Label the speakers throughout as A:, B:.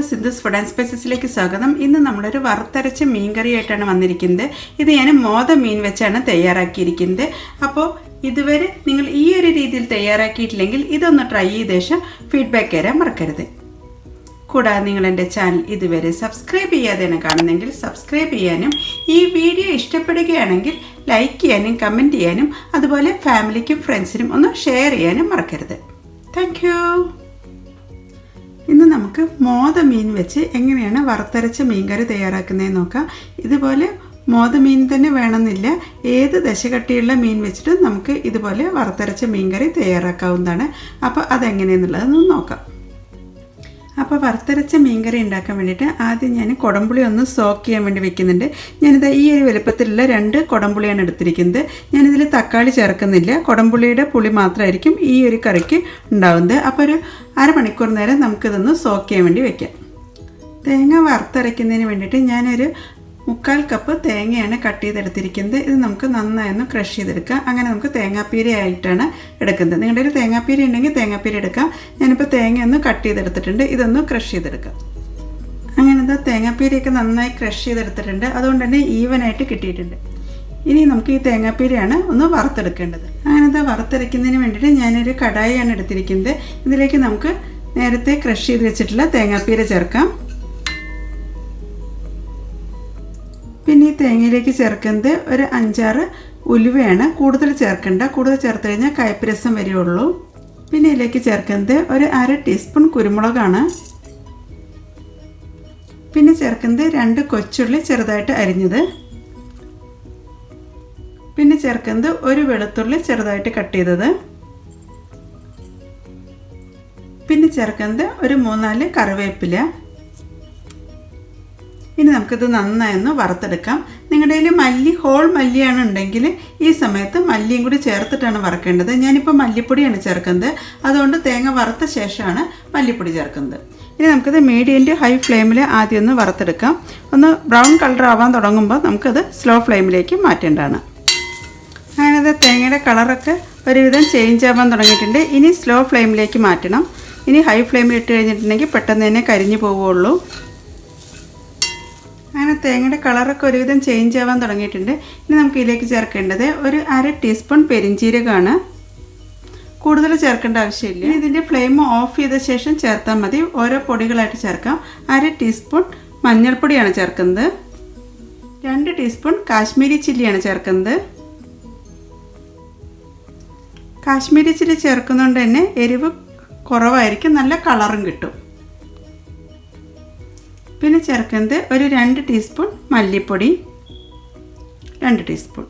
A: എല്ലാവർക്കും Sindhu's food and സ്പൈസസിലേക്ക് സ്വാഗതം. ഇന്ന് നമ്മളൊരു വറുത്തരച്ച മീൻ കറിയായിട്ടാണ് വന്നിരിക്കുന്നത്. ഇത് ഞാൻ മോത മീൻ വെച്ചാണ് തയ്യാറാക്കിയിരിക്കുന്നത്. അപ്പോൾ ഇതുവരെ നിങ്ങൾ ഈ ഒരു രീതിയിൽ തയ്യാറാക്കിയിട്ടില്ലെങ്കിൽ ഇതൊന്ന് ട്രൈ ചെയ്ത ശേഷം ഫീഡ്ബാക്ക് തരാൻ മറക്കരുത്. കൂടാതെ നിങ്ങൾ എന്റെ ചാനൽ ഇതുവരെ സബ്സ്ക്രൈബ് ചെയ്യാതെയാണ് കാണുന്നെങ്കിൽ സബ്സ്ക്രൈബ് ചെയ്യാനും ഈ വീഡിയോ ഇഷ്ടപ്പെടുകയാണെങ്കിൽ ലൈക്ക് ചെയ്യാനും കമന്റ് ചെയ്യാനും അതുപോലെ ഫാമിലിക്കും ഫ്രണ്ട്സിനും ഒന്ന് ഷെയർ ചെയ്യാനും മറക്കരുത്. താങ്ക് ഇന്ന് നമുക്ക് മോത മീൻ വെച്ച് എങ്ങനെയാണ് വറുത്തരച്ച മീൻകറി തയ്യാറാക്കുന്നതെന്ന് നോക്കാം. ഇതുപോലെ മോത മീൻ തന്നെ വേണമെന്നില്ല. ഏത് ദശകട്ടിയുള്ള മീൻ വെച്ചിട്ടും നമുക്ക് ഇതുപോലെ വറുത്തരച്ച മീൻകറി തയ്യാറാക്കാവുന്നതാണ്. അപ്പോൾ അതെങ്ങനെയെന്നുള്ളത് നോക്കാം. അപ്പോൾ വറുത്തരച്ച മീൻകറി ഉണ്ടാക്കാൻ വേണ്ടിയിട്ട് ആദ്യം ഞാൻ കുടംപുളി ഒന്ന് സോക്ക് ചെയ്യാൻ വേണ്ടി വെക്കുന്നുണ്ട്. ഞാനിത് ഈ ഒരു വലുപ്പത്തിലുള്ള രണ്ട് കുടംപുളിയാണ് എടുത്തിരിക്കുന്നത്. ഞാനിതിൽ തക്കാളി ചേർക്കുന്നില്ല. കുടംപുളിയുടെ പുളി മാത്രമായിരിക്കും ഈ ഒരു കറിക്ക് ഉണ്ടാവുന്നത്. അപ്പോൾ ഒരു അരമണിക്കൂർ നേരം നമുക്കിതൊന്ന് സോക്ക് ചെയ്യാൻ വേണ്ടി വെക്കാം. തേങ്ങ വറുത്തരയ്ക്കുന്നതിന് വേണ്ടിയിട്ട് ഞാനൊരു മുക്കാൽ കപ്പ് തേങ്ങയാണ് കട്ട് ചെയ്തെടുത്തിരിക്കുന്നത്. ഇത് നമുക്ക് നന്നായി ഒന്ന് ക്രഷ് ചെയ്തെടുക്കാം. അങ്ങനെ നമുക്ക് തേങ്ങാപ്പീര ആയിട്ടാണ് എടുക്കുന്നത്. നിങ്ങളുടെ ഒരു തേങ്ങാപ്പീര ഉണ്ടെങ്കിൽ തേങ്ങാപ്പീര എടുക്കാം. ഞാനിപ്പോൾ തേങ്ങ ഒന്ന് കട്ട് ചെയ്തെടുത്തിട്ടുണ്ട്. ഇതൊന്ന് ക്രഷ് ചെയ്തെടുക്കാം. അങ്ങനെ എന്താ തേങ്ങാപ്പീരയൊക്കെ നന്നായി ക്രഷ് ചെയ്തെടുത്തിട്ടുണ്ട്. അതുകൊണ്ട് തന്നെ ഈവനായിട്ട് കിട്ടിയിട്ടുണ്ട്. ഇനി നമുക്ക് ഈ തേങ്ങാപ്പീരയാണ് ഒന്ന് വറുത്തെടുക്കേണ്ടത്. അങ്ങനെ എന്താ വറുത്തരയ്ക്കുന്നതിന് വേണ്ടിയിട്ട് ഞാനൊരു കടായിയാണ് എടുത്തിരിക്കുന്നത്. ഇതിലേക്ക് നമുക്ക് നേരത്തെ ക്രഷ് ചെയ്ത് വെച്ചിട്ടുള്ള തേങ്ങാപ്പീര ചേർക്കാം. പിന്നെ ഈ തേങ്ങയിലേക്ക് ചേർക്കുന്നത് ഒരു അഞ്ചാറ് ഉലുവയാണ്. കൂടുതൽ ചേർക്കേണ്ട. കൂടുതൽ ചേർത്ത് കഴിഞ്ഞാൽ കയ്പരസം വരികയുള്ളൂ പിന്നെ ഇതിലേക്ക് ചേർക്കുന്നത് ഒരു അര ടീസ്പൂൺ കുരുമുളകാണ്. പിന്നെ ചേർക്കുന്നത് രണ്ട് കൊച്ചുള്ളി ചെറുതായിട്ട് അരിഞ്ഞത്. പിന്നെ ചേർക്കുന്നത് ഒരു വെളുത്തുള്ളി ചെറുതായിട്ട് കട്ട് ചെയ്തത്. പിന്നെ ചേർക്കുന്നത് ഒരു മൂന്നാൽ കറിവേപ്പില. ഇനി നമുക്കിത് നന്നായി ഒന്ന് വറുത്തെടുക്കാം. നിങ്ങളുടെ കയ്യിൽ മല്ലി ഹോൾ മല്ലിയാണ് ഉണ്ടെങ്കിൽ ഈ സമയത്ത് മല്ലിയും കൂടി ചേർത്തിട്ടാണ് വറക്കേണ്ടത്. ഞാനിപ്പോൾ മല്ലിപ്പൊടിയാണ് ചേർക്കുന്നത്. അതുകൊണ്ട് തേങ്ങ വറുത്ത ശേഷമാണ് മല്ലിപ്പൊടി ചേർക്കുന്നത്. ഇനി നമുക്കിത് മീഡിയം ടു ഹൈ ഫ്ലെയിമിൽ ആദ്യം ഒന്ന് വറുത്തെടുക്കാം. ഒന്ന് ബ്രൗൺ കളർ ആവാൻ തുടങ്ങുമ്പോൾ നമുക്കത് സ്ലോ ഫ്ലെയിമിലേക്ക് മാറ്റേണ്ടതാണ്. അങ്ങനത്തെ തേങ്ങയുടെ കളറൊക്കെ ഒരുവിധം ചേഞ്ച് ആവാൻ തുടങ്ങിയിട്ടുണ്ട്. ഇനി സ്ലോ ഫ്ലെയിമിലേക്ക് മാറ്റണം. ഇനി ഹൈ ഫ്ലെയിമിൽ ഇട്ട് കഴിഞ്ഞിട്ടുണ്ടെങ്കിൽ പെട്ടെന്ന് തന്നെ കരിഞ്ഞു പോവുകയുള്ളൂ. അങ്ങനെ തേങ്ങയുടെ കളറൊക്കെ ഒരുവിധം ചേഞ്ച് ആവാൻ തുടങ്ങിയിട്ടുണ്ട്. ഇനി നമുക്ക് ഇതിലേക്ക് ചേർക്കേണ്ടത് ഒരു അര ടീസ്പൂൺ പെരിഞ്ചീരകമാണ്. കൂടുതൽ ചേർക്കേണ്ട ആവശ്യമില്ല. ഇതിന്റെ ഫ്ലെയിം ഓഫ് ചെയ്ത ശേഷം ചേർത്താൽ മതി. ഓരോ പൊടികളായിട്ട് ചേർക്കാം. അര ടീസ്പൂൺ മഞ്ഞൾപ്പൊടിയാണ് ചേർക്കുന്നത്. രണ്ട് ടീസ്പൂൺ കാശ്മീരി ചില്ലിയാണ് ചേർക്കുന്നത്. കാശ്മീരി ചില്ലി ചേർക്കുന്നതുകൊണ്ട് തന്നെ എരിവ് കുറവായിരിക്കും. നല്ല കളറും കിട്ടും. പിന്നെ ചേർക്കുന്നത് ഒരു രണ്ട് ടീസ്പൂൺ മല്ലിപ്പൊടി. രണ്ട് ടീസ്പൂൺ.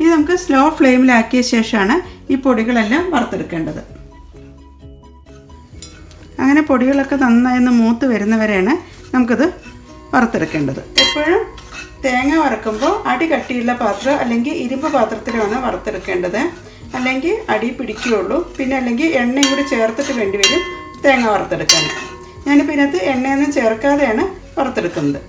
A: ഇത് നമുക്ക് സ്ലോ ഫ്ലെയിമിലാക്കിയ ശേഷമാണ് ഈ പൊടികളെല്ലാം വറുത്തെടുക്കേണ്ടത്. അങ്ങനെ പൊടികളൊക്കെ നന്നായി ഒന്ന് മൂത്ത് വരുന്നവരെയാണ് നമുക്കത് വറുത്തെടുക്കേണ്ടത്. എപ്പോഴും തേങ്ങ വറക്കുമ്പോൾ അടി കട്ടിയുള്ള പാത്രം അല്ലെങ്കിൽ ഇരുമ്പ് പാത്രത്തിലാണ് വറുത്തെടുക്കേണ്ടത്. അല്ലെങ്കിൽ അടി പിടിക്കുകയുള്ളൂ പിന്നെ അല്ലെങ്കിൽ എണ്ണയും കൂടി ചേർത്തിട്ട് വേണ്ടി വരും തേങ്ങ വറുത്തെടുക്കാൻ ഞാനിപ്പോൾ ഇതിനകത്ത് എണ്ണയൊന്നും ചേർക്കാതെയാണ് പുറത്തെടുക്കുന്നത്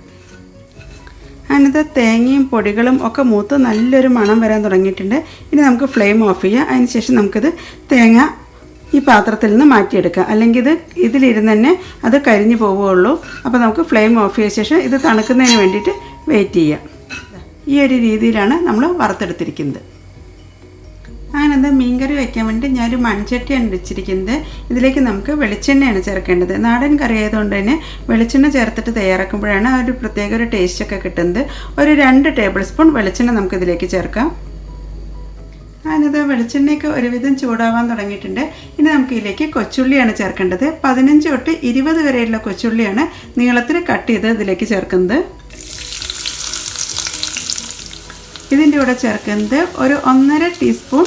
A: അതിനകത്ത് തേങ്ങയും പൊടികളും ഒക്കെ മൂത്ത് നല്ലൊരു മണം വരാൻ തുടങ്ങിയിട്ടുണ്ട്. ഇനി നമുക്ക് ഫ്ലെയിം ഓഫ് ചെയ്യാം. അതിനുശേഷം നമുക്കിത് തേങ്ങ ഈ പാത്രത്തിൽ നിന്ന് മാറ്റിയെടുക്കാം. അല്ലെങ്കിൽ ഇത് ഇതിലിരുന്ന് തന്നെ അത് കരിഞ്ഞു പോവുകയുള്ളൂ. അപ്പോൾ നമുക്ക് ഫ്ലെയിം ഓഫ് ചെയ്ത ശേഷം ഇത് തണുക്കുന്നതിന് വേണ്ടിയിട്ട് വെയിറ്റ് ചെയ്യാം. ഈ ഒരു രീതിയിലാണ് നമ്മൾ വറുത്തെടുത്തിരിക്കുന്നത്. അങ്ങനെ എന്താ മീൻകറി വെക്കാൻ വേണ്ടി ഞാനൊരു മൺചട്ടിയാണ് വെച്ചിരിക്കുന്നത്. ഇതിലേക്ക് നമുക്ക് വെളിച്ചെണ്ണയാണ് ചേർക്കേണ്ടത്. നാടൻ കറി ആയതുകൊണ്ട് തന്നെ വെളിച്ചെണ്ണ ചേർത്തിട്ട് തയ്യാറാക്കുമ്പോഴാണ് ആ ഒരു പ്രത്യേക ഒരു ടേസ്റ്റൊക്കെ കിട്ടുന്നത്. ഒരു രണ്ട് ടേബിൾ സ്പൂൺ വെളിച്ചെണ്ണ നമുക്ക് ഇതിലേക്ക് ചേർക്കാം. അതിനത് വെളിച്ചെണ്ണയൊക്കെ ഒരുവിധം ചൂടാവാൻ തുടങ്ങിയിട്ടുണ്ട്. ഇനി നമുക്ക് ഇതിലേക്ക് കൊച്ചുള്ളിയാണ് ചേർക്കേണ്ടത്. പതിനഞ്ച് തൊട്ട് ഇരുപത് വരെയുള്ള കൊച്ചുള്ളിയാണ് നീളത്തിൽ കട്ട് ചെയ്ത് ഇതിലേക്ക് ചേർക്കുന്നത്. ഇതിന്റെ കൂടെ ചേർക്കുന്നത് ഒരു ഒന്നര ടീസ്പൂൺ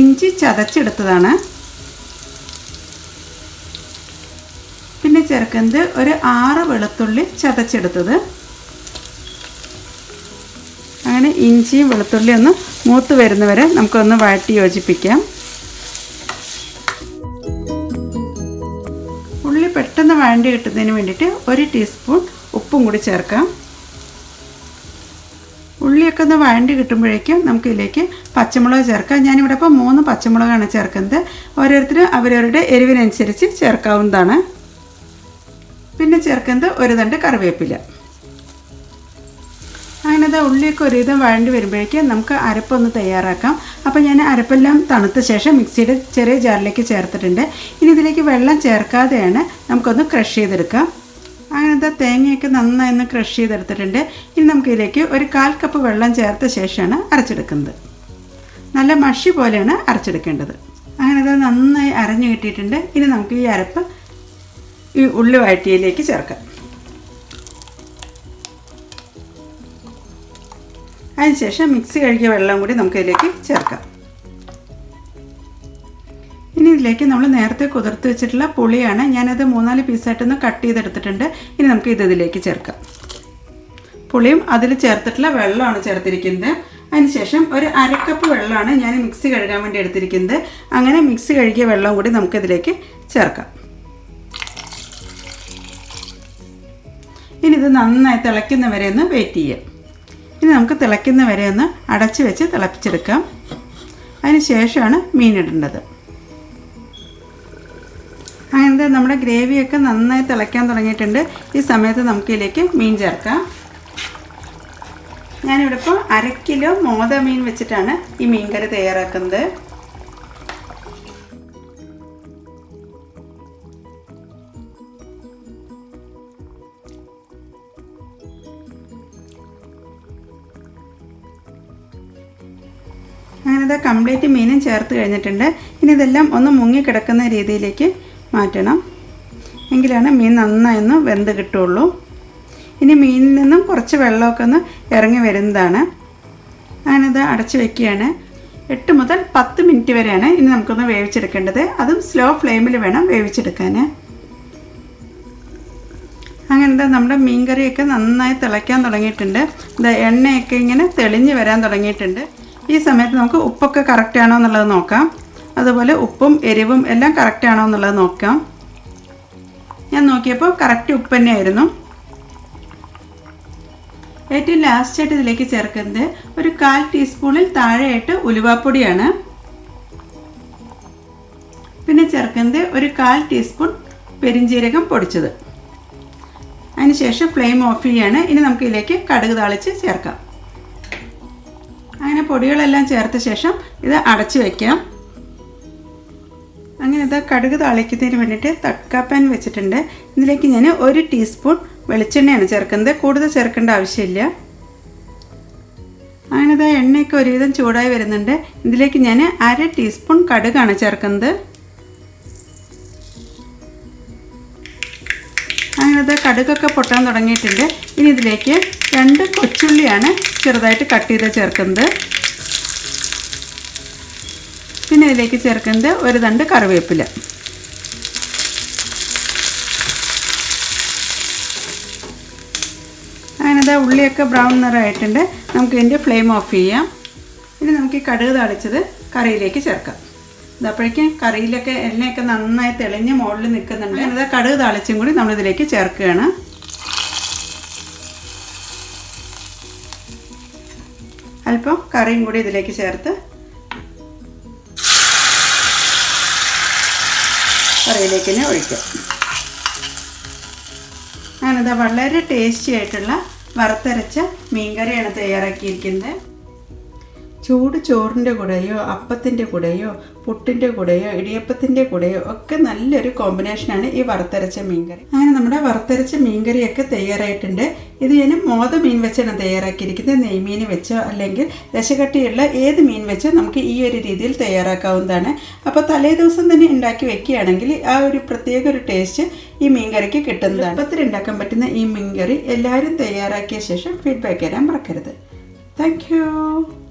A: ഇഞ്ചി ചതച്ചെടുത്തതാണ്. പിന്നെ ചേർക്കുന്നത് ഒരു ആറ് വെളുത്തുള്ളി ചതച്ചെടുത്തത്. അങ്ങനെ ഇഞ്ചിയും വെളുത്തുള്ളി ഒന്ന് മൂത്ത് വരുന്നവരെ നമുക്കൊന്ന് വഴറ്റി യോജിപ്പിക്കാം. ഉള്ളി പെട്ടെന്ന് വഴണ്ടി കിട്ടുന്നതിന് വേണ്ടിയിട്ട് ഒരു ടീസ്പൂൺ ഉപ്പും കൂടി ചേർക്കാം. ഉള്ളിയൊക്കെ ഒന്ന് വഴണ്ടി കിട്ടുമ്പോഴേക്കും നമുക്ക് ഇതിലേക്ക് പച്ചമുളക് ചേർക്കാം. ഞാനിവിടെ ഇപ്പോൾ മൂന്ന് പച്ചമുളകാണ് ചേർക്കുന്നത്. ഓരോരുത്തരും അവരവരുടെ എരിവിനനുസരിച്ച് ചേർക്കാവുന്നതാണ്. പിന്നെ ചേർക്കുന്നത് ഒരു തണ്ട് കറിവേപ്പില. അങ്ങനെ ഉള്ളിയൊക്കെ ഒരുവിധം വഴണ്ടി വരുമ്പോഴേക്കും നമുക്ക് അരപ്പൊന്ന് തയ്യാറാക്കാം. അപ്പോൾ ഞാൻ അരപ്പെല്ലാം തണുത്ത ശേഷം മിക്സിയുടെ ചെറിയ ജാറിലേക്ക് ചേർത്തിട്ടുണ്ട്. ഇനി ഇതിലേക്ക് വെള്ളം ചേർക്കാതെയാണ് നമുക്കൊന്ന് ക്രഷ് ചെയ്തെടുക്കാം. അങ്ങനത്തെ തേങ്ങയൊക്കെ നന്നായി ഒന്ന് ക്രഷ് ചെയ്തെടുത്തിട്ടുണ്ട്. ഇനി നമുക്കിതിലേക്ക് ഒരു കാൽ കപ്പ് വെള്ളം ചേർത്ത ശേഷമാണ് അരച്ചെടുക്കുന്നത്. നല്ല മഷി പോലെയാണ് അരച്ചെടുക്കേണ്ടത്. അങ്ങനെ ഇത് നന്നായി അരഞ്ഞു കിട്ടിയിട്ടുണ്ട്. ഇനി നമുക്ക് ഈ അരപ്പ് ഈ ഉള്ളി വഴറ്റിയിലേക്ക് ചേർക്കാം. അതിനുശേഷം മിക്സി കഴുകിയ വെള്ളം കൂടി നമുക്ക് ഇതിലേക്ക് ചേർക്കാം. ഇതിലേക്ക് നമ്മൾ നേരത്തെ കുതിർത്ത് വെച്ചിട്ടുള്ള പുളിയാണ്. ഞാനത് മൂന്നാൽ പീസായിട്ടൊന്ന് കട്ട് ചെയ്തെടുത്തിട്ടുണ്ട്. ഇനി നമുക്ക് ഇത് ഇതിലേക്ക് ചേർക്കാം. പുളിയും അതിൽ ചേർത്തിട്ടുള്ള വെള്ളമാണ് ചേർത്തിരിക്കുന്നത്. അതിനുശേഷം ഒരു അരക്കപ്പ് വെള്ളമാണ് ഞാൻ മിക്സി കഴുകാൻ വേണ്ടി എടുത്തിരിക്കുന്നത്. അങ്ങനെ മിക്സി കഴുകിയ വെള്ളം കൂടി നമുക്കിതിലേക്ക് ചേർക്കാം. ഇനി ഇത് നന്നായി തിളയ്ക്കുന്ന വരെ ഒന്ന് വെയിറ്റ് ചെയ്യാം. ഇനി നമുക്ക് തിളയ്ക്കുന്ന വരെ ഒന്ന് അടച്ച് വെച്ച് തിളപ്പിച്ചെടുക്കാം. അതിന് ശേഷമാണ് മീൻ ഇടേണ്ടത്. അങ്ങനത്തെ നമ്മുടെ ഗ്രേവിയൊക്കെ നന്നായി തിളയ്ക്കാൻ തുടങ്ങിയിട്ടുണ്ട്. ഈ സമയത്ത് നമുക്കിതിലേക്ക് മീൻ ചേർക്കാം. ഞാനിവിടെ ഇപ്പോൾ അര കിലോ മോത മീൻ വെച്ചിട്ടാണ് ഈ മീൻ കറി തയ്യാറാക്കുന്നത്. അങ്ങനെ ഇത് കംപ്ലീറ്റ് മീനും ചേർത്ത് കഴിഞ്ഞിട്ടുണ്ട്. ഇനി ഇതെല്ലാം ഒന്ന് മുങ്ങിക്കിടക്കുന്ന രീതിയിലേക്ക് മാറ്റണം. എങ്കിലാണ് മീൻ നന്നായി ഒന്ന് വെന്ത് കിട്ടുള്ളൂ. ഇനി മീനിൽ നിന്നും കുറച്ച് വെള്ളമൊക്കെ ഒന്ന് ഇറങ്ങി വരുന്നതാണ്. ഞാനിത് അടച്ച് വെക്കുകയാണ്. എട്ട് മുതൽ പത്ത് മിനിറ്റ് വരെയാണ് ഇനി നമുക്കൊന്ന് വേവിച്ചെടുക്കേണ്ടത്. അതും സ്ലോ ഫ്ലെയിമിൽ വേണം വേവിച്ചെടുക്കാൻ. അങ്ങനത്തെ നമ്മുടെ മീൻ മീൻകറിയൊക്കെ നന്നായി തിളയ്ക്കാൻ തുടങ്ങിയിട്ടുണ്ട്. ഇത് എണ്ണയൊക്കെ ഇങ്ങനെ തെളിഞ്ഞ് വരാൻ തുടങ്ങിയിട്ടുണ്ട്. ഈ സമയത്ത് നമുക്ക് ഉപ്പൊക്കെ കറക്റ്റ് ആണോ എന്നുള്ളത് നോക്കാം. അതുപോലെ ഉപ്പും എരിവും എല്ലാം കറക്റ്റ് ആണോ എന്നുള്ളത് നോക്കാം. ഞാൻ നോക്കിയപ്പോൾ കറക്റ്റ് ഉപ്പ് തന്നെയായിരുന്നു. ഏറ്റവും ലാസ്റ്റായിട്ട് ഇതിലേക്ക് ചേർക്കുന്നത് ഒരു കാൽ ടീസ്പൂണിൽ താഴെയായിട്ട് ഉലുവാപ്പൊടിയാണ്. പിന്നെ ചേർക്കുന്നത് ഒരു കാൽ ടീസ്പൂൺ പെരിഞ്ജീരകം പൊടിച്ചത്. അതിനുശേഷം ഫ്ലെയിം ഓഫ് ചെയ്യാണ്. ഇനി നമുക്ക് ഇതിലേക്ക് കടുക് താളിച്ച് ചേർക്കാം. അങ്ങനെ പൊടികളെല്ലാം ചേർത്ത ശേഷം ഇത് അടച്ചു വയ്ക്കാം അങ്ങനെ ഇതാ കടുക് താളിക്കുന്നതിന് വേണ്ടിയിട്ട് തക്കാപ്പാൻ വെച്ചിട്ടുണ്ട്. ഇതിലേക്ക് ഞാൻ ഒരു ടീസ്പൂൺ വെളിച്ചെണ്ണയാണ് ചേർക്കുന്നത്. കൂടുതൽ ചേർക്കേണ്ട ആവശ്യമില്ല. അങ്ങനെ ഇതാ എണ്ണയൊക്കെ ഒരുവിധം ചൂടായി വരുന്നുണ്ട്. ഇതിലേക്ക് ഞാൻ അര ടീസ്പൂൺ കടുകാണ് ചേർക്കുന്നത്. അങ്ങനെ ഇതാ കടുകൊക്കെ പൊട്ടാൻ തുടങ്ങിയിട്ടുണ്ട്. ഇനി ഇതിലേക്ക് രണ്ട് കൊച്ചുള്ളിയാണ് ചെറുതായിട്ട് കട്ട് ചെയ്ത് ചേർക്കുന്നത്. ഇതിലേക്ക് ചേർക്കുന്നത് ഒരു തണ്ട് കറിവേപ്പില. അങ്ങനത് ഉള്ളിയൊക്കെ ബ്രൗൺ നിറമായിട്ടുണ്ട്. നമുക്ക് ഇതിന്റെ ഫ്ലെയിം ഓഫ് ചെയ്യാം. ഇനി നമുക്ക് ഈ കടുക് തളിച്ചത് കറിയിലേക്ക് ചേർക്കാം. ഇതപ്പോഴേക്കും കറിയിലൊക്കെ എണ്ണയൊക്കെ നന്നായി തെളിഞ്ഞ് മുകളിൽ നിൽക്കുന്നുണ്ട്. അങ്ങനെ കടുക് തളിച്ചും കൂടി നമ്മളിതിലേക്ക് ചേർക്കുകയാണ്. അല്പം കറിയും കൂടി ഇതിലേക്ക് ചേർത്ത് കറിയിലേക്ക് തന്നെ ഒഴിക്കാം. അങ്ങനെ വളരെ ടേസ്റ്റി ആയിട്ടുള്ള വറുത്തരച്ച മീൻകറിയാണ് തയ്യാറാക്കിയിരിക്കുന്നത്. ചൂട് ചോറിന്റെ കൂടെയോ അപ്പത്തിന്റെ കൂടെയോ പുട്ടിന്റെ കൂടെയോ ഇടിയപ്പത്തിന്റെ കൂടെയോ ഒക്കെ നല്ലൊരു കോമ്പിനേഷനാണ് ഈ വറുത്തരച്ച മീൻകറി. അങ്ങനെ നമ്മുടെ വറുത്തരച്ച മീൻകറിയൊക്കെ തയ്യാറായിട്ടുണ്ട്. ഇത് ഞാൻ മോത മീൻ വെച്ചാണ് തയ്യാറാക്കിയിരിക്കുന്നത്. നെയ്മീൻ വെച്ചോ അല്ലെങ്കിൽ ദശകട്ടിയുള്ള ഏത് മീൻ വെച്ചോ നമുക്ക് ഈ ഒരു രീതിയിൽ തയ്യാറാക്കാവുന്നതാണ്. അപ്പോൾ തലേ ദിവസം തന്നെ ഉണ്ടാക്കി വെക്കുകയാണെങ്കിൽ ആ ഒരു പ്രത്യേക ഒരു ടേസ്റ്റ് ഈ മീൻകറിക്ക് കിട്ടുന്നതാണ്. എളുപ്പത്തിൽ ഉണ്ടാക്കാൻ പറ്റുന്ന ഈ മീൻകറി എല്ലാവരും തയ്യാറാക്കിയ ശേഷം ഫീഡ്ബാക്ക് തരാൻ മറക്കരുത്. താങ്ക്